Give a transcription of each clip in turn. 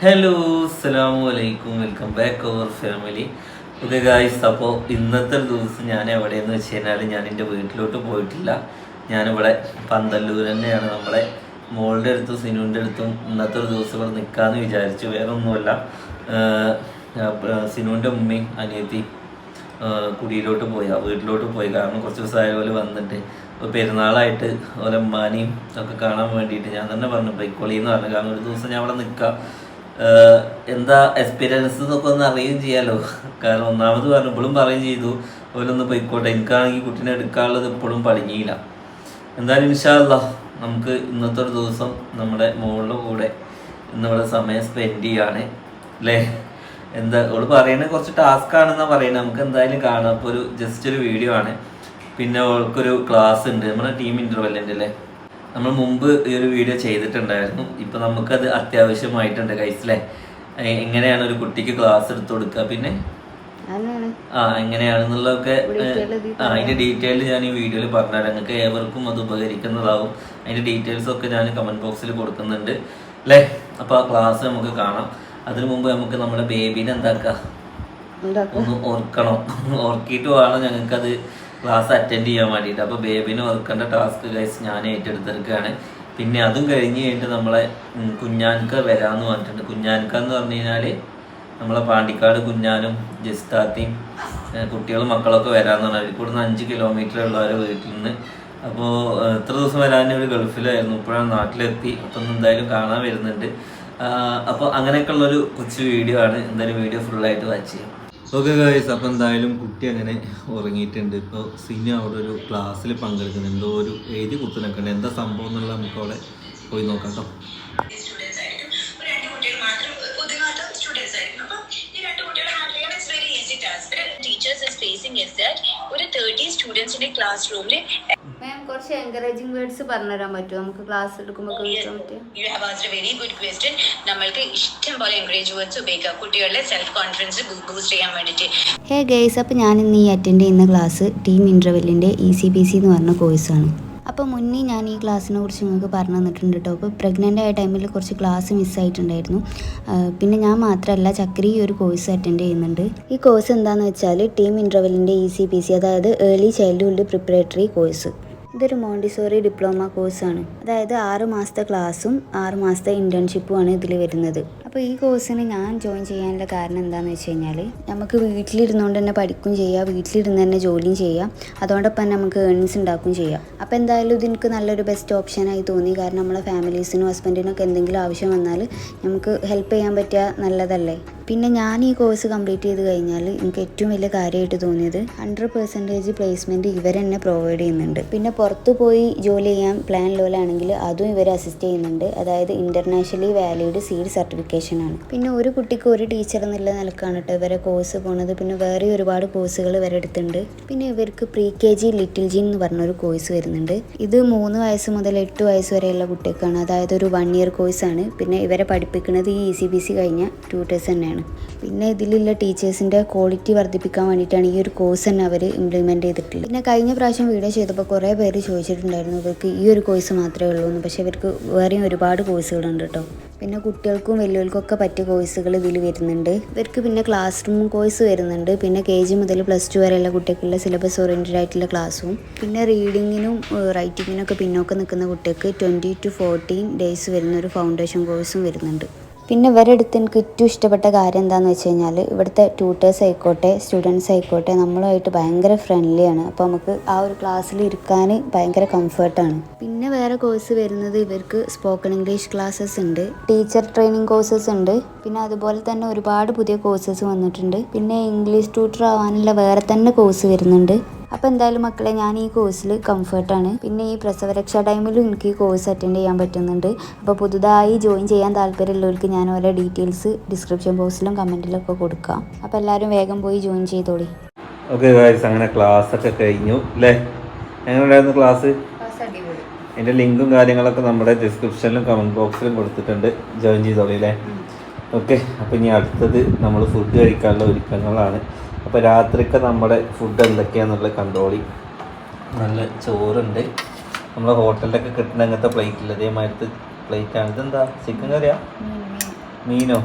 Hello അസ്സാം വലൈക്കും welcome back our family okay guys അപ്പോൾ ഇന്നത്തെ ദിവസം ഞാൻ എവിടെയെന്ന് വെച്ച് കഴിഞ്ഞാൽ ഞാൻ എന്റെ വീട്ടിലോട്ട് പോയിട്ടില്ല. ഞാനിവിടെ പന്തല്ലൂർ തന്നെയാണ്. നമ്മളെ മോളുടെ അടുത്തും സിനുവിന്റെ അടുത്തും ഇന്നത്തെ ഒരു ദിവസം ഇവിടെ നിൽക്കാമെന്ന് വിചാരിച്ചു വേറെ ഒന്നുമല്ല. സിനുവിന്റെ ഉമ്മയും അനിയത്തി കുടിയിലോട്ട് പോയി. ആ വീട്ടിലോട്ട് പോയി. കാരണം കുറച്ച് ദിവസമായ പോലെ വന്നിട്ട്. ഇപ്പോൾ പെരുന്നാളായിട്ട് ഓരോ ഉമ്മാനെയും ഒക്കെ കാണാൻ വേണ്ടിയിട്ട് ഞാൻ തന്നെ പറഞ്ഞു ബൈക്കോളി എന്ന് പറഞ്ഞു. കാരണം ഒരു ദിവസം ഞാൻ അവിടെ നിൽക്കാം എന്താ എക്സ്പീരിയൻസ് എന്നൊക്കെ ഒന്ന് അറിയുകയും ചെയ്യാലോ. കാരണം ഒന്നാമത് പറഞ്ഞു ഇപ്പോഴും പറയുകയും ചെയ്തു. ഓരോന്ന് പോയിക്കോട്ടെ. എനിക്കാണെങ്കിൽ കുട്ടീനെ എടുക്കാനുള്ളത് ഇപ്പോഴും പഠിഞ്ഞില്ല എന്തായാലും ഇൻഷാല്ല നമുക്ക് ഇന്നത്തെ ഒരു ദിവസം നമ്മുടെ മോളുടെ കൂടെ ഇന്നിവിടെ സമയം സ്പെൻഡ് ചെയ്യാണ്. അല്ലേ എന്താ ഓൾ പറയുന്നത് കുറച്ച് ടാസ്ക് ആണെന്നാ പറയുന്നത് നമുക്ക് എന്തായാലും കാണാം. അപ്പോൾ ഒരു ജസ്റ്റ് ഒരു വീഡിയോ ആണ്. പിന്നെ അവൾക്കൊരു ക്ലാസ് ഉണ്ട്. നമ്മുടെ ടീം ഇന്റർവെല്ലുണ്ട് അല്ലേ നമ്മൾ മുമ്പ് ഈ ഒരു വീഡിയോ ചെയ്തിട്ടുണ്ടായിരുന്നു. ഇപ്പം നമുക്കത് അത്യാവശ്യമായിട്ടുണ്ട് കൈസിലെ എങ്ങനെയാണ് ഒരു കുട്ടിക്ക് ക്ലാസ് എടുത്തു കൊടുക്കുക പിന്നെ? ആ എങ്ങനെയാണെന്നുള്ളതൊക്കെ ആ അതിന്റെ ഡീറ്റെയിൽ ഞാൻ ഈ വീഡിയോയിൽ പറഞ്ഞുതരാം. നിങ്ങൾക്ക് ഏവർക്കും അത് ഉപകരിക്കുന്നതാവും. അതിന്റെ ഡീറ്റെയിൽസ് ഒക്കെ ഞാൻ കമന്റ് ബോക്സിൽ കൊടുക്കുന്നുണ്ട് അല്ലേ അപ്പൊ ആ ക്ലാസ് നമുക്ക് കാണാം. അതിനു മുമ്പ് നമുക്ക് നമ്മുടെ ബേബീനെ എന്താക്കാം? ഒന്ന് ഓർക്കണം. ഓർക്കിയിട്ട് വേണം ഞങ്ങൾക്കത് ക്ലാസ് അറ്റൻഡ് ചെയ്യാൻ വേണ്ടിയിട്ട്. അപ്പോൾ ബേബിനെ ഓർക്കേണ്ട ടാസ്ക് ഗൈസ് ഞാൻ ഏറ്റെടുത്തെടുക്കുകയാണ് പിന്നെ അതും കഴിഞ്ഞ് കഴിഞ്ഞിട്ട് നമ്മളെ കുഞ്ഞാൻക്ക കുഞ്ഞാൻക വരാമെന്ന് പറഞ്ഞിട്ടുണ്ട്. കുഞ്ഞാൻക്ക എന്ന് പറഞ്ഞു കഴിഞ്ഞാൽ നമ്മളെ പാണ്ടിക്കാട് കുഞ്ഞാനും ജസ്താത്തിയും കുട്ടികളും മക്കളൊക്കെ വരാമെന്ന് പറഞ്ഞാൽ ഇവിടുന്ന് അഞ്ച് കിലോമീറ്റർ ഉള്ളവരെ വീട്ടിൽ നിന്ന് അപ്പോൾ എത്ര ദിവസം വരാൻ ഒരു ഗൾഫിലായിരുന്നു. ഇപ്പോഴാണ് നാട്ടിലെത്തി. അപ്പം എന്തായാലും കാണാൻ വരുന്നുണ്ട്. അപ്പോൾ അങ്ങനെയൊക്കെയുള്ളൊരു കൊച്ചു വീഡിയോ ആണ്. എന്തായാലും വീഡിയോ ഫുള്ളായിട്ട് വാച്ച് ചെയ്യാം. ഓക്കെ ഗൈസ് അപ്പം എന്തായാലും കുട്ടി അങ്ങനെ ഉറങ്ങിയിട്ടുണ്ട്. ഇപ്പോൾ സിനി അവിടെ ഒരു ക്ലാസ്സിൽ പങ്കെടുക്കുന്നുണ്ട്. എന്തോ ഒരു എഴുതി കുത്തി ഉണ്ട് എന്താ സംഭവം എന്നുള്ള നമുക്ക് അവിടെ പോയി നോക്കാം കേട്ടോ ഒരു തേർട്ടി സ്റ്റുഡൻസിന്റെ ക്ലാസ് റൂമിൽ കുറച്ച് എൻകറേജിങ് വേർഡ്സ് പറഞ്ഞുതരാൻ പറ്റുമോ? നമുക്ക് ക്ലാസ് എടുക്കുമ്പോൾ you have asked very good question നമ്മൾക്ക് ഇഷ്ടം പോലെ എൻകറേജ് വേർഡ്സ് ഉപയോഗിക്കാം. കുട്ടികളുടെ സെൽഫ് കോൺഫിഡൻസ് ബൂസ്റ്റ് ചെയ്യാൻ വേണ്ടിയിട്ട്. ഹേ ഗേസ് അപ്പോൾ ഞാൻ ഇന്ന് ഈ അറ്റൻഡ് ചെയ്യുന്ന ക്ലാസ് ടീം ഇന്റർവെല്ലിന്റെ ഇ സി പി സി എന്ന് പറഞ്ഞ കോഴ്സാണ് അപ്പോൾ മുന്നേ ഞാൻ ഈ ക്ലാസ്സിനെ കുറിച്ച് നിങ്ങൾക്ക് പറഞ്ഞു തന്നിട്ടുണ്ട് കേട്ടോ അപ്പോൾ പ്രഗ്നന്റ് ആയ ടൈമിൽ കുറച്ച് ക്ലാസ് മിസ്സായിട്ടുണ്ടായിരുന്നു പിന്നെ ഞാൻ മാത്രമല്ല ചക്രി ഈ ഒരു കോഴ്സ് അറ്റൻഡ് ചെയ്യുന്നുണ്ട്. ഈ കോഴ്സ് എന്താണെന്ന് വെച്ചാൽ ടീം ഇന്റർവെല്ലിന്റെ ഇ സി പി സി അതായത് ഏർലി ചൈൽഡ്ഹുഡ് പ്രിപ്പറേറ്ററി കോഴ്സ് ഇതൊരു മോണ്ടിസോറി ഡിപ്ലോമ കോഴ്സാണ്. അതായത് ആറ് മാസത്തെ ക്ലാസ്സും ആറ് മാസത്തെ ഇന്റേൺഷിപ്പുമാണ് ഇതിൽ വരുന്നത്. അപ്പോൾ ഈ കോഴ്സിന് ഞാൻ ജോയിൻ ചെയ്യാനുള്ള കാരണം എന്താണെന്ന് വെച്ച് കഴിഞ്ഞാൽ നമുക്ക് വീട്ടിലിരുന്നുകൊണ്ട് തന്നെ പഠിക്കും ചെയ്യാം വീട്ടിലിരുന്ന് തന്നെ ജോലിയും ചെയ്യാം. അതോടൊപ്പം നമുക്ക് ഏണിങ്സ് ഉണ്ടാക്കുകയും ചെയ്യാം. അപ്പോൾ എന്തായാലും ഇതെനിക്ക് നല്ലൊരു ബെസ്റ്റ് ഓപ്ഷനായി തോന്നി. കാരണം നമ്മളെ ഫാമിലീസിനും ഹസ്ബൻഡിനും ഒക്കെ എന്തെങ്കിലും ആവശ്യം വന്നാൽ നമുക്ക് ഹെൽപ്പ് ചെയ്യാൻ പറ്റുക നല്ലതല്ലേ? പിന്നെ ഞാൻ ഈ കോഴ്സ് കംപ്ലീറ്റ് ചെയ്ത് കഴിഞ്ഞാൽ എനിക്ക് ഏറ്റവും വലിയ കാര്യമായിട്ട് തോന്നിയത് ഹൺഡ്രഡ് പെർസെന്റേജ് പ്ലേസ്മെന്റ് ഇവർ തന്നെ പ്രൊവൈഡ് ചെയ്യുന്നുണ്ട്. പിന്നെ പുറത്ത് പോയി ജോലി ചെയ്യാൻ പ്ലാൻ ലോലാണെങ്കിൽ അതും ഇവർ അസിസ്റ്റ് ചെയ്യുന്നുണ്ട്. അതായത് ഇന്റർനാഷണലി വാലിഡ് സീഡ് സർട്ടിഫിക്കേഷൻ ആണ്. പിന്നെ ഒരു കുട്ടിക്ക് ഒരു ടീച്ചർ എന്നുള്ള നിലക്കാണ് കേട്ടോ ഇവരെ കോഴ്സ് പോണത്. പിന്നെ വേറെ ഒരുപാട് കോഴ്സുകൾ ഇവരെ എടുത്തിട്ടുണ്ട്. പിന്നെ ഇവർക്ക് pre K G little G എന്ന് പറഞ്ഞൊരു കോഴ്സ് വരുന്നുണ്ട്. ഇത് മൂന്ന് വയസ്സ് മുതൽ എട്ട് വയസ്സ് വരെയുള്ള കുട്ടികൾക്കാണ്. അതായത് ഒരു വൺ ഇയർ കോഴ്സാണ് പിന്നെ ഇവരെ പഠിപ്പിക്കുന്നത് ഈ ഇ സി ബി സി കഴിഞ്ഞ ട്യൂട്ടേഴ്സ് തന്നെയാണ് പിന്നെ ഇതിലുള്ള ടീച്ചേഴ്സിന്റെ ക്വാളിറ്റി വർദ്ധിപ്പിക്കാൻ വേണ്ടിയിട്ടാണ് ഈ ഒരു കോഴ്സ് തന്നെ അവർ ഇംപ്ലിമെന്റ് ചെയ്തിട്ടുള്ളത്. പിന്നെ കഴിഞ്ഞ പ്രാവശ്യം വീഡിയോ ചെയ്തപ്പോൾ കുറേ പേര് ചോദിച്ചിട്ടുണ്ടായിരുന്നു ഇവർക്ക് ഈ ഒരു കോഴ്സ് മാത്രമേ ഉള്ളൂ എന്ന്. പക്ഷേ ഇവർക്ക് വേറെയും ഒരുപാട് കോഴ്സുകളുണ്ട് കേട്ടോ. പിന്നെ കുട്ടികൾക്കും വലിയവർക്കൊക്കെ പറ്റിയ കോഴ്സുകൾ ഇതിൽ വരുന്നുണ്ട്. ഇവർക്ക് പിന്നെ ക്ലാസ് റൂം കോഴ്സ് വരുന്നുണ്ട്. പിന്നെ കെ ജി മുതൽ പ്ലസ് ടു വരെയുള്ള കുട്ടികൾക്കുള്ള സിലബസ് ഓറിയന്റഡ് ആയിട്ടുള്ള ക്ലാസ്സും പിന്നെ റീഡിങ്ങിനും റൈറ്റിങ്ങിനൊക്കെ പിന്നോക്കം നിൽക്കുന്ന കുട്ടികൾക്ക് ട്വന്റി ടു ഫോർട്ടീൻ ഡേയ്സ് വരുന്ന ഒരു ഫൗണ്ടേഷൻ കോഴ്സും വരുന്നുണ്ട്. പിന്നെ ഇവരുടെ അടുത്ത് എനിക്ക് ഏറ്റവും ഇഷ്ടപ്പെട്ട കാര്യം എന്താണെന്ന് വെച്ച് കഴിഞ്ഞാൽ ഇവിടുത്തെ ട്യൂട്ടേഴ്സ് ആയിക്കോട്ടെ സ്റ്റുഡൻസ് ആയിക്കോട്ടെ നമ്മളുമായിട്ട് ഭയങ്കര ഫ്രണ്ട്ലിയാണ് അപ്പോൾ നമുക്ക് ആ ഒരു ക്ലാസ്സിൽ ഇരിക്കാൻ ഭയങ്കര കംഫർട്ടാണ് പിന്നെ വേറെ കോഴ്സ് വരുന്നത് ഇവർക്ക് സ്പോക്കൺ ഇംഗ്ലീഷ് ക്ലാസ്സസ് ഉണ്ട്. ടീച്ചർ ട്രെയിനിങ് കോഴ്സസ് ഉണ്ട്. പിന്നെ അതുപോലെ തന്നെ ഒരുപാട് പുതിയ കോഴ്സസ് വന്നിട്ടുണ്ട്. പിന്നെ ഇംഗ്ലീഷ് ട്യൂട്ടർ ആവാനുള്ള വേറെ തന്നെ കോഴ്സ് വരുന്നുണ്ട്. അപ്പോൾ എന്തായാലും മക്കളെ ഞാൻ ഈ കോഴ്സിൽ കംഫർട്ടാണ് പിന്നെ ഈ പ്രസവരക്ഷാ ടൈമിലും എനിക്ക് ഈ കോഴ്സ് അറ്റൻഡ് ചെയ്യാൻ പറ്റുന്നുണ്ട്. അപ്പോൾ പുതുതായി ജോയിൻ ചെയ്യാൻ താല്പര്യമുള്ളവർക്ക് ഞാൻ ഓരോ ഡീറ്റെയിൽസ് ഡിസ്ക്രിപ്ഷൻ ബോക്സിലും കമന്റിലും ഒക്കെ കൊടുക്കാം. അപ്പോൾ എല്ലാവരും വേഗം പോയി ജോയിൻ ചെയ്തോളി. ഓക്കെ ഗായ്സ് അങ്ങനെ ക്ലാസ് ഒക്കെ കഴിഞ്ഞു അല്ലേ എങ്ങനെ ഉണ്ടായിരുന്നു ക്ലാസ് എന്റെ ലിങ്കും കാര്യങ്ങളൊക്കെ നമ്മുടെ ഡിസ്ക്രിപ്ഷനിലും കമന്റ് ബോക്സിലും കൊടുത്തിട്ടുണ്ട്. ജോയിൻ ചെയ്തോളി അല്ലേ ഓക്കെ അപ്പോൾ ഇനി അടുത്തത് നമ്മൾ ഫുഡ് കഴിക്കാനുള്ള ഒരുക്കങ്ങളാണ്. അപ്പോൾ രാത്രിക്ക് നമ്മുടെ ഫുഡ് എന്തൊക്കെയാണെന്നുള്ളത് കണ്ടോളി. നല്ല ചോറുണ്ട്. നമ്മളെ ഹോട്ടലിലൊക്കെ കിട്ടുന്ന അങ്ങനത്തെ പ്ലേറ്റിൽ അതേമാതിരത്തെ പ്ലേറ്റാണ് ഇതെന്താ? ചിക്കൻ കറിയാ? മീനോ?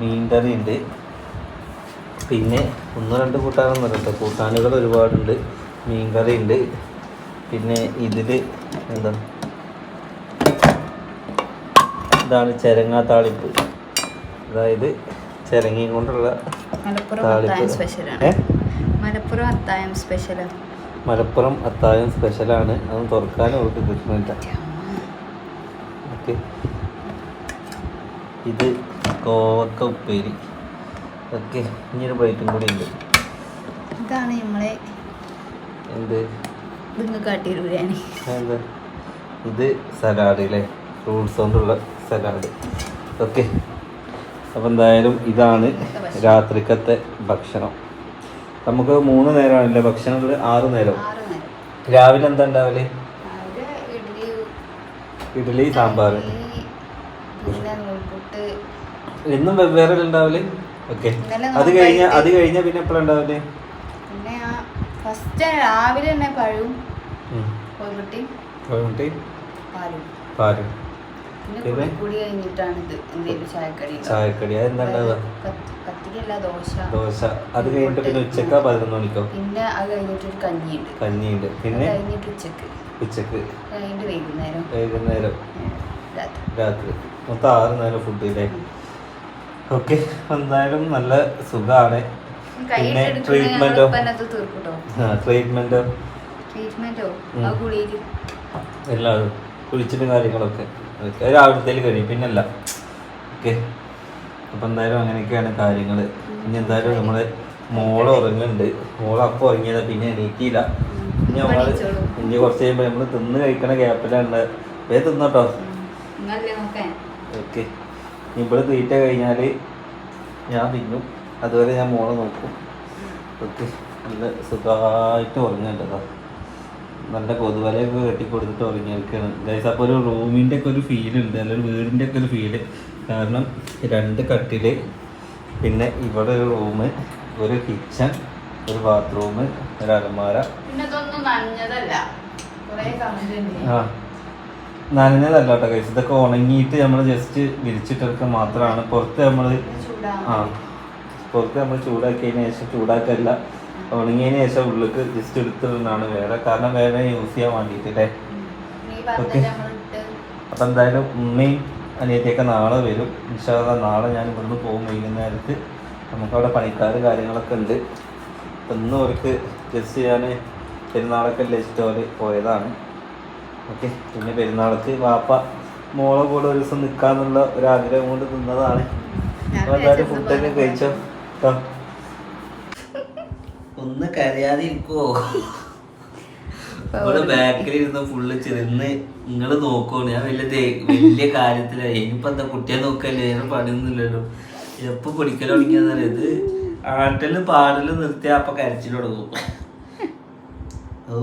മീൻ കറി ഉണ്ട്. പിന്നെ ഒന്ന് രണ്ട് കൂട്ടാനൊന്നും കേട്ടോ. കൂട്ടാനുകൾ ഒരുപാടുണ്ട്. മീൻ കറി ഉണ്ട്. പിന്നെ ഇതിൽ എന്താ? ഇതാണ് ചെരങ്ങാ താളിപ്പ്. അതായത് ചെരങ്ങയും കൊണ്ടുള്ള മലപ്പുറം അത്തായം സ്പെഷ്യലാണ് മലപ്പുറം അത്തായം സ്പെഷ്യലാണ് അതൊന്നും തുറക്കാനും അവർക്ക് കിട്ടുന്നില്ല ഓക്കെ. ഇത് കോവക്ക ഉപ്പേരി ഓക്കെ. ഇനിയൊരു പ്ലേറ്റും കൂടി ഉണ്ട്. ഇതാണ് നമ്മളെ എന്ത്? ബിരിയാണി. ഇത് സലാഡ് അല്ലേ ഫ്രൂട്ട്സ് കൊണ്ടുള്ള സലാഡ്. ഓക്കെ. അപ്പം എന്തായാലും ഇതാണ് രാത്രിക്കത്തെ ഭക്ഷണം. നമുക്ക് മൂന്ന് നേരമാണല്ലേ ഭക്ഷണം ആറ് നേരം. രാവിലെ എന്താ ഉണ്ടാവൽ? ഇഡ്ഡലി സാമ്പാർ. എന്നും വെവ്വേറെ ഉണ്ടാവൽ? ഓക്കെ. അത് കഴിഞ്ഞ അത് കഴിഞ്ഞ പിന്നെ എപ്പോഴാണ് ഉണ്ടാവൽ? ഫസ്റ്റ് രാവിലെ തന്നെ പഴവും കോഴിമുട്ടി കോഴിമുട്ടി പാലും. പാലും. പിന്നെ ചായക്കടി അതെന്താ ദോശ. അത് കഴിഞ്ഞിട്ട് പിന്നെ ഉച്ചക്കാ പതിനൊന്ന് മണിക്കോ? പിന്നെ അത് കഴിഞ്ഞിട്ട് ഒരു കഞ്ഞിയുണ്ട്. കഞ്ഞിയുണ്ട്. പിന്നെ? കഴിഞ്ഞിട്ട് ഉച്ചയ്ക്ക്. ഉച്ചയ്ക്ക്. വൈകുന്നേരം. വൈകുന്നേരം. രാത്രി. മൊത്തം ആറ് നേരം ഫുഡ് ഇല്ലേ? ഓക്കെ. എന്തായാലും നല്ല സുഖാണ്. പിന്നെ ട്രീറ്റ്മെന്റോ ട്രീറ്റ്മെന്റോ ട്രീറ്റ്മെന്റോ എല്ലാവരും കുളിച്ചിട്ട് കാര്യങ്ങളൊക്കെ. രാവിലത്തേക്ക് കഴിയും പിന്നല്ല. ഓക്കെ. അപ്പം എന്തായാലും അങ്ങനെയൊക്കെയാണ് കാര്യങ്ങൾ ഇനി എന്തായാലും നമ്മളെ മോൾ ഉറങ്ങുന്നുണ്ട്. മോൾ അപ്പം ഉറങ്ങിയതാ. പിന്നെ എണീറ്റിയില്ല. ഇനി നമ്മൾ. ഇനി കുറച്ച് കഴിയുമ്പോൾ നമ്മൾ തിന്ന് കഴിക്കണ ഗ്യാപ്പിലാണ് വേ തിന്നോട്ടോ. ഓക്കെ. ഇവിടെ തീറ്റ കഴിഞ്ഞാൽ ഞാൻ തിന്നും. അതുവരെ ഞാൻ മോളെ നോക്കും. ഓക്കെ. നല്ല സുഖമായിട്ട് ഉറങ്ങേണ്ടതാ നല്ല കൊതുവലയൊക്കെ കെട്ടിക്കൊടുത്തിട്ട് ഉറങ്ങിയിരിക്കുകയാണ്. ഗൈസ് അപ്പോൾ ഒരു റൂമിന്റെ ഒക്കെ ഒരു ഫീൽ ഉണ്ട് അല്ലെങ്കിൽ വീടിന്റെ ഒക്കെ ഒരു ഫീൽ കാരണം രണ്ട് കട്ടിൽ പിന്നെ ഇവിടെ ഒരു റൂം ഒരു കിച്ചൺ ഒരു ബാത്റൂം ഒരു അലമാര. ആ നനഞ്ഞതല്ല കേട്ടോ കഴിച്ചു ഇതൊക്കെ ഉണങ്ങിയിട്ട് നമ്മൾ ജസ്റ്റ് വിരിച്ചിട്ടൊക്കെ മാത്രമാണ്. പുറത്ത് നമ്മൾ ആ പുറത്ത് നമ്മൾ ചൂടാക്കിയതിന് ശേഷം ചൂടാക്കല്ല. ഉണങ്ങിയതിന് ശേഷം ഉള്ളിലേക്ക് ജസ്റ്റ് എടുത്തിടുന്നതാണ് വേറെ കാരണം വേറെ യൂസ് ചെയ്യാൻ വേണ്ടിയിട്ടല്ലേ? ഓക്കെ. അപ്പം എന്തായാലും ഉമ്മയും അനിയത്തിയൊക്കെ നാളെ വരും. ഇൻഷാല്ല നാളെ ഞാൻ ഇവിടുന്ന് പോകും വൈകുന്നേരത്ത്. നമുക്കവിടെ പണിക്കാർ കാര്യങ്ങളൊക്കെ ഉണ്ട്. ഇന്ന് അവർക്ക് ജസ്റ്റ് ഞാൻ പെരുന്നാളൊക്കെ അവർ പോയതാണ്. ഓക്കെ. പിന്നെ പെരുന്നാൾക്ക് വാപ്പ മോളെ കൂടെ ഒരു ദിവസം നിൽക്കാന്നുള്ള ഒരു ആഗ്രഹം കൊണ്ട് നിന്നതാണ്. അപ്പോൾ എന്തായാലും ഫുഡൊക്കെ കഴിച്ചോ? കേട്ടോ ഒന്ന് കരയാതെ നമ്മൾ ഇരുന്ന് ഫുള്ള് ചെന്ന് നിങ്ങൾ നോക്കുവാണ്. ഞാൻ വലിയ വലിയ കാര്യത്തിലായി ഇനിയിപ്പോ എന്താ കുട്ടിയെ നോക്കല്ലേ? ഞാൻ പണിയൊന്നുമില്ലല്ലോ. എപ്പോ പിടിക്കൽ തുടങ്ങിയെന്നാൽ ഇത് ആട്ടലും പാടലും നിർത്തിയ അപ്പൊ കരച്ചിൽ തുടങ്ങും. ഓ.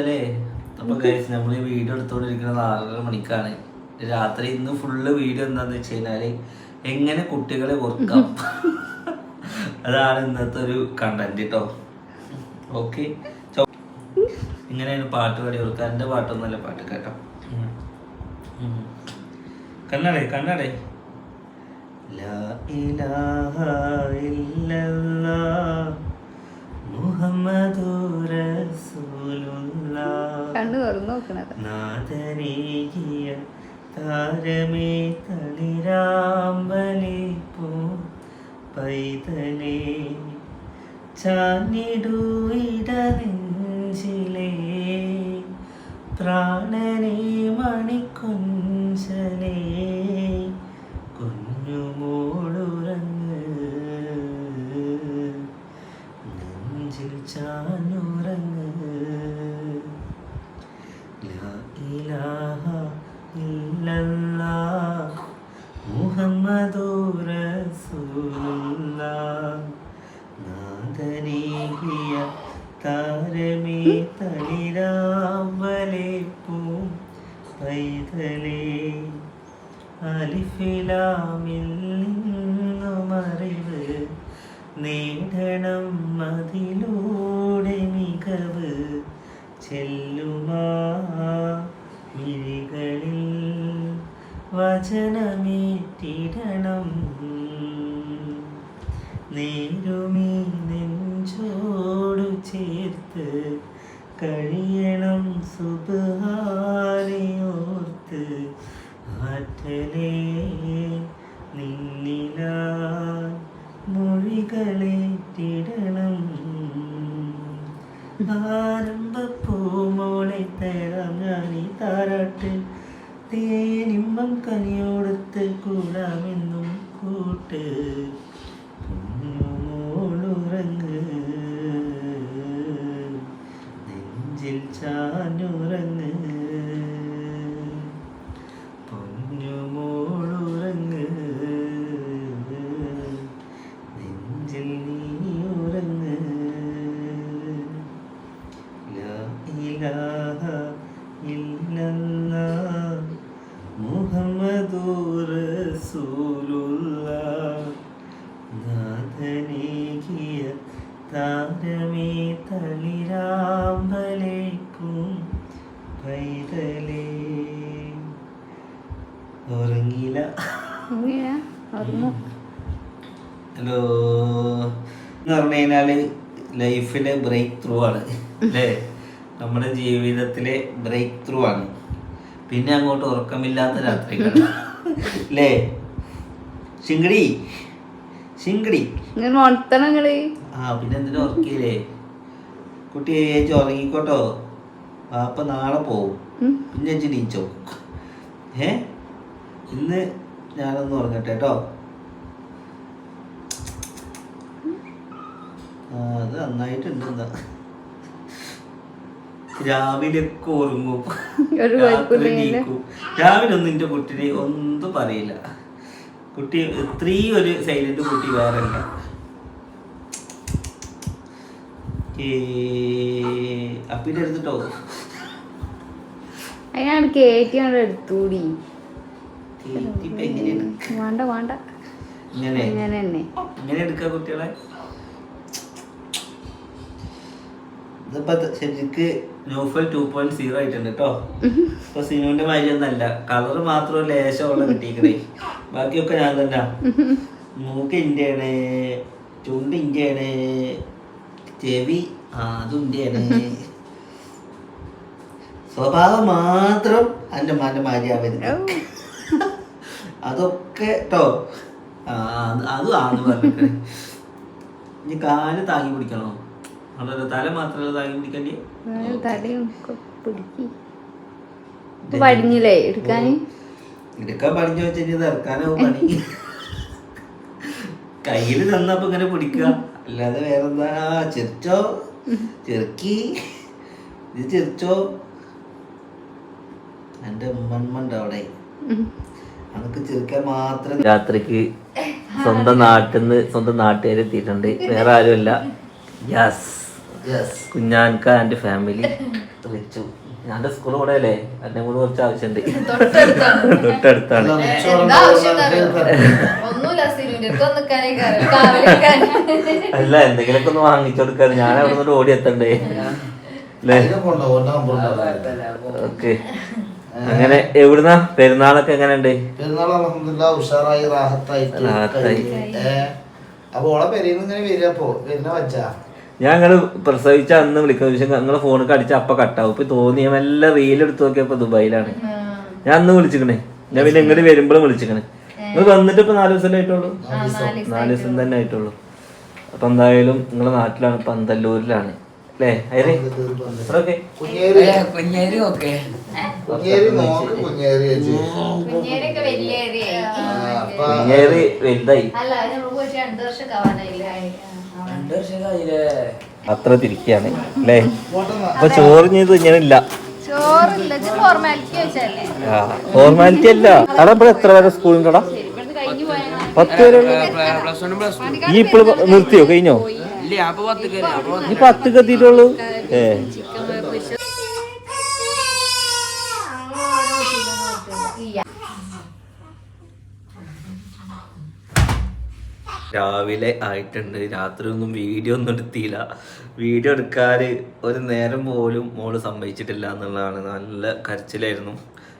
അല്ലേ? അപ്പൊ കഴിച്ച് നമ്മൾ ഈ വീഡിയോ എടുത്തോണ്ടിരിക്കുന്നത് ആറര മണിക്കാണ്. രാത്രി ഇന്ന് ഫുള്ള് വീഡിയോ എന്താന്ന് വെച്ച് കഴിഞ്ഞാൽ എങ്ങനെ കുട്ടികളെ ഓർക്കാം അതാണ് ഇന്നത്തെ ഒരു കണ്ടന്റ് കേട്ടോ ഓക്കെ ഇങ്ങനെയാണ് പാട്ട് പാടി ഓർക്കുക എന്റെ പാട്ടൊന്നുമല്ല പാട്ട് കേട്ടോ. കണ്ണടേ കണ്ണടേ. കണ്ണു തുറന്നു നോക്കണത്. താരമേ തളിരാമ്പലി പൂ പൈതലേ. ചാനിടുയിട ഇടനെഞ്ചിലേ പ്രാണനെ മണിക്കൊഞ്ചലേ. പൈതലേ അലിഫിലാമിൽ നിന്നും അറിവ് നേടണം അതിലൂടെ മികവ് ചെല്ലുമാ മിഴികളിൽ വചനമേറ്റിടണം. നേരുമീ നെഞ്ചോടു ചേർത്ത് കഴിയണം സുബാനയോർത്ത് ആറ്റലേ നിന്നിലാ മൊഴികളേറ്റിടണം. ആരംഭപ്പൂമോളെ തരാം ഞാനീ താരാട്ട് തേനിമ്പം കനിയോടത്ത് കൂടാമെന്നും കൂട്ട് കുഞ്ഞുമോളുറങ്ങ് നെഞ്ചിൽ ചാഞ്ഞുറങ്ങ് ഹലോ എന്ന് പറഞ്ഞു കഴിഞ്ഞാൽ ലൈഫിലെ ബ്രേക്ക് ത്രൂ ആണ്. അല്ലേ? നമ്മുടെ ജീവിതത്തിലെ ബ്രേക്ക് ത്രൂ ആണ്. പിന്നെ അങ്ങോട്ട് ഉറക്കമില്ലാത്ത രാത്രികൾ അല്ലേ? ശിങ്കടി ശിങ്കടി ആ പിന്നെ എന്തിനാ ഉറക്കിയില്ലേ കുട്ടി ഏച്ചി ഉറങ്ങിക്കോട്ടോ. പാപ്പ നാളെ പോവും. പിന്നെ നീച്ചോ? ഏ? ഇന്ന് ഞാനൊന്ന് ഉറങ്ങട്ടെ കേട്ടോ. അത് നന്നായിട്ടുണ്ട് എന്താ. രാവിലെ ഉറങ്ങും. രാവിലെ ഒന്നും എന്റെ കുട്ടിനെ ഒന്നും പറയില്ല. കുട്ടി ഇത്രയും ഒരു സൈലന്റ് കുട്ടി വേറെ ഇല്ല അപ്പിന്റെ എടുത്തിട്ടോ അതിനാണ് കേറ്റി എടുത്തൂടി. വേണ്ട വേണ്ട. ഇങ്ങനെ? തന്നെ. ഇങ്ങനെ എടുക്ക കുട്ടികളെ? ഇതിപ്പോ ശരിക്ക് നോഫൽ ടു പോയിന്റ് സീറോ ആയിട്ടുണ്ട് കേട്ടോ ഇപ്പൊ സിനുവിന്റെ മാതിരി ഒന്നല്ല. കളർ മാത്രം ലേശമുള്ള കിട്ടിയിരിക്കണേ. ബാക്കിയൊക്കെ ഞാൻ തന്നെ. മൂക്ക് ഇന്ത്യയാണ് ചുണ്ട് ഇന്ത്യയാണ് ചെവി അതും ഇന്ത്യയാണ്. സ്വഭാവം മാത്രം എന്റെ മാന്റെ മാരിയാവരുത് അതൊക്കെ കേട്ടോ അത് ആന്ന് പറഞ്ഞിട്ട്. ഇനി കാൽ താങ്ങി പിടിക്കണോ? അതല്ല തല മാത്രമല്ല താങ്ങി പിടിക്കണ്ടേ പടിഞ്ഞില്ലേ എടുക്കാന്? എടുക്കാൻ പണിഞ്ഞു വെച്ചാൽ ഇത് ഇറക്കാനാവും പണി. കയ്യിൽ തന്നപ്പോ ഇങ്ങനെ പിടിക്കുക അല്ലാതെ വേറെന്താ? ചിരിച്ചോ ചെറുക്കി? ഇത് അവിടെ അനക്ക് ചെറുക്കാൻ മാത്രം രാത്രിക്ക് സ്വന്തം നാട്ടിൽ നിന്ന് സ്വന്തം നാട്ടുകാരെത്തിയിട്ടുണ്ട് വേറെ ആരുമല്ല. യെസ് കുഞ്ഞാൻക ആൻഡ് ഫാമിലി വിളിച്ചു. ഞാൻ സ്കൂൾ കൂടെ അല്ലേ എന്നെ കൂടെ കുറച്ച് ആവശ്യമുണ്ട് തൊട്ടടുത്താണ്. അല്ല എന്തെങ്കിലുമൊക്കെ ഒന്ന് വാങ്ങിച്ചു കൊടുക്കാൻ ഞാൻ അവിടെ നിന്ന് ഓടി എത്തണ്ടേ? ഓക്കെ അങ്ങനെ എവിടുന്നാ? പെരുന്നാളൊക്കെ എങ്ങനെയുണ്ട്? പെരുന്നാൾ അലഹമില്ല ഉഷാറായി റാഹത്തായിട്ട് അപ്പൊ ഓളെ പെരയിൽ ഇങ്ങനെ വരിക അപ്പോ വരുന്ന വച്ച ഞാൻ ഇങ്ങൾ പ്രസവിച്ച അന്ന് വിളിക്കുന്ന പക്ഷെ നിങ്ങളെ ഫോണിൽ അടിച്ച അപ്പൊ കട്ടാവും ഇപ്പൊ തോന്നിയ നല്ല റീൽ എടുത്തു നോക്കിയപ്പോ ദുബായിലാണ്. ഞാൻ അന്ന് വിളിച്ചിക്കണേ. ഞാൻ പിന്നെ ഇങ്ങോട്ട് വരുമ്പോഴും വിളിച്ചിക്കണേ. നിങ്ങൾ വന്നിട്ട് ഇപ്പൊ നാല് ദിവസം ആയിട്ടുള്ളൂ? നാല് ദിവസം തന്നെ ആയിട്ടുള്ളൂ. അപ്പൊ എന്തായാലും നിങ്ങളെ നാട്ടിലാണ് പന്തല്ലൂരിലാണ് അല്ലേ? അയറി ഓക്കെ കുഞ്ഞേരി കുഞ്ഞേരി ഓക്കെ കുഞ്ഞേരി നോക്ക് കുഞ്ഞേരി ചേച്ചി. വലിയ വലുതായി. അല്ല നമുക്ക് നമ്മൾ പോയിട്ട് രണ്ടു വർഷം ആവാനായില്ലേ രണ്ടു വർഷം കഴിഞ്ഞില്ലേ അത്ര തിരിക്കാണ് അല്ലേ. അപ്പൊ ചോറ് ചെയ്ത് ഇങ്ങനെ ഇല്ല ചോറില്ല ഫോർമാലിറ്റി അല്ല. അവിടെ ഇപ്പൊ എത്ര വരെ സ്കൂളിൽ കടാ ഇവിടുന്ന് കഴിഞ്ഞു പോയാൽ പത്ത് വരെ പ്ലസ് വൺ പ്ലസ് ഈ ഇപ്പോൾ നിർത്തിയോ? കഴിഞ്ഞോ? ഇല്ല? അപ്പൊ പത്ത് കയറി. അപ്പൊ ഈ പത്ത് എത്തിയിട്ടുള്ളൂ ഏ. രാവിലെ ആയിട്ടുണ്ട്. രാത്രി ഒന്നും വീഡിയോ ഒന്നും എടുത്തില്ല. വീഡിയോ എടുക്കാൻ ഒരു നേരം പോലും മോൾ സമ്മതിച്ചിട്ടില്ല എന്നുള്ളതാണ്. നല്ല കരച്ചിലായിരുന്നു.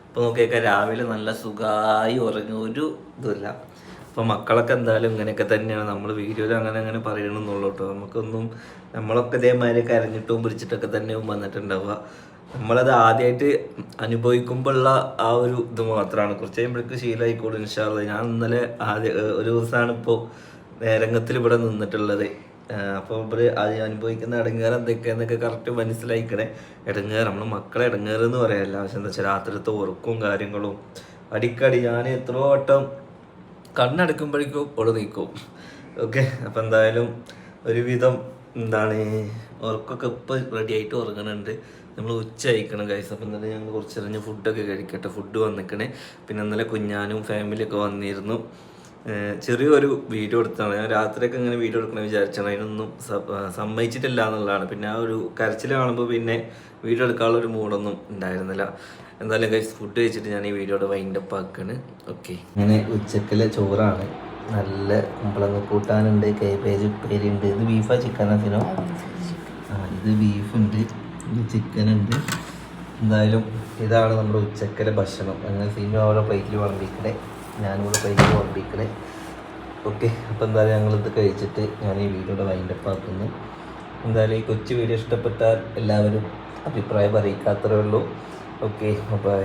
ഇപ്പൊ നോക്കിയൊക്കെ രാവിലെ നല്ല സുഖമായി ഉറങ്ങി. ഒരു ഇതുമില്ല. അപ്പോൾ മക്കളൊക്കെ എന്തായാലും ഇങ്ങനെയൊക്കെ തന്നെയാണ്. നമ്മൾ വീഡിയോയിൽ അങ്ങനെ അങ്ങനെ പറയണമെന്നുള്ളൂ കേട്ടോ നമുക്കൊന്നും നമ്മളൊക്കെ ഇതേമാതിരി കരഞ്ഞിട്ടും പിടിച്ചിട്ടൊക്കെ തന്നെയും വന്നിട്ടുണ്ടാവുക. നമ്മളത് ആദ്യമായിട്ട് അനുഭവിക്കുമ്പോഴുള്ള ആ ഒരു ഇത് മാത്രമാണ് കുറച്ച് കഴിയുമ്പോഴേക്ക് ശീലമായിക്കോളും ഇൻഷാല്ല ഞാൻ ഇന്നലെ ആദ്യ ഒരു ദിവസമാണ് ഇപ്പോൾ രംഗത്തിൽ ഇവിടെ നിന്നിട്ടുള്ളത്. അപ്പോൾ ഇവിടെ അത് അനുഭവിക്കുന്ന ഇടങ്ങേറ് എന്തൊക്കെയാന്നൊക്കെ കറക്റ്റ് മനസ്സിലായിക്കണേ. ഇടങ്ങേറ് നമ്മൾ മക്കളെ ഇടങ്ങേറ് എന്ന് പറയല്ല പക്ഷെ എന്താ വെച്ചാൽ രാത്രിത്തെ ഉറക്കവും കാര്യങ്ങളും. അടിക്കടി ഞാൻ എത്രയോ വട്ടം കണ്ണടക്കുമ്പോഴേക്കും ഓൾ നീക്കും. ഓക്കെ അപ്പം എന്തായാലും ഒരുവിധം എന്താണ് ഉറക്കൊക്കെ ഇപ്പോൾ റെഡി ആയിട്ട് ഉറങ്ങണുണ്ട്. നമ്മൾ ഉച്ച കഴിക്കണം കൈസ് അപ്പം ഇന്നലെ ഞങ്ങൾ കുറച്ച് എറിഞ്ഞ് ഫുഡൊക്കെ കഴിക്കട്ടെ. ഫുഡ് വന്നിക്കണേ. പിന്നെ ഇന്നലെ കുഞ്ഞാനും ഫാമിലിയൊക്കെ വന്നിരുന്നു. ചെറിയൊരു വീഡിയോ എടുത്താണ്. ഞാൻ രാത്രിയൊക്കെ ഇങ്ങനെ വീഡിയോ എടുക്കണമെന്ന് വിചാരിച്ചാണ്. അതിനൊന്നും സമ്മതിച്ചിട്ടില്ല എന്നുള്ളതാണ്. പിന്നെ ആ ഒരു കരച്ചിൽ കാണുമ്പോൾ പിന്നെ വീഡിയോ എടുക്കാനുള്ള ഒരു മൂഡൊന്നും ഉണ്ടായിരുന്നില്ല. എന്തായാലും കഴിച്ച് ഫുഡ് കഴിച്ചിട്ട് ഞാൻ ഈ വീഡിയോയുടെ വൈൻഡപ്പ് ആക്കാണ്. ഓക്കെ അങ്ങനെ ഉച്ചക്കലെ ചോറാണ്. നല്ല കുമ്പളങ്ങ കൂട്ടാനുണ്ട് കേബേജ് ഉപ്പേരി ഉണ്ട് ഇത് ബീഫാ ചിക്കനാ സിനോ ആ ഇത് ബീഫുണ്ട് ഇത് ചിക്കൻ ഉണ്ട്. എന്തായാലും ഇതാണ് നമ്മുടെ ഉച്ചക്കലെ ഭക്ഷണം. അങ്ങനെ സിനിമ അവരുടെ പ്ലേറ്റിൽ വിളമ്പിക്കണേ. ഞാനിവിടെ പൈസ ഓർപ്പിക്കണേ ഓക്കെ അപ്പോൾ എന്തായാലും ഞങ്ങളിത് കഴിച്ചിട്ട് ഞാൻ ഈ വീഡിയോയുടെ വൈൻഡപ്പ് ആക്കുന്നു. എന്തായാലും ഈ കൊച്ചു വീഡിയോ ഇഷ്ടപ്പെട്ടാൽ എല്ലാവരും അഭിപ്രായം അറിയിക്കാത്തേ ഉള്ളൂ. Okay bye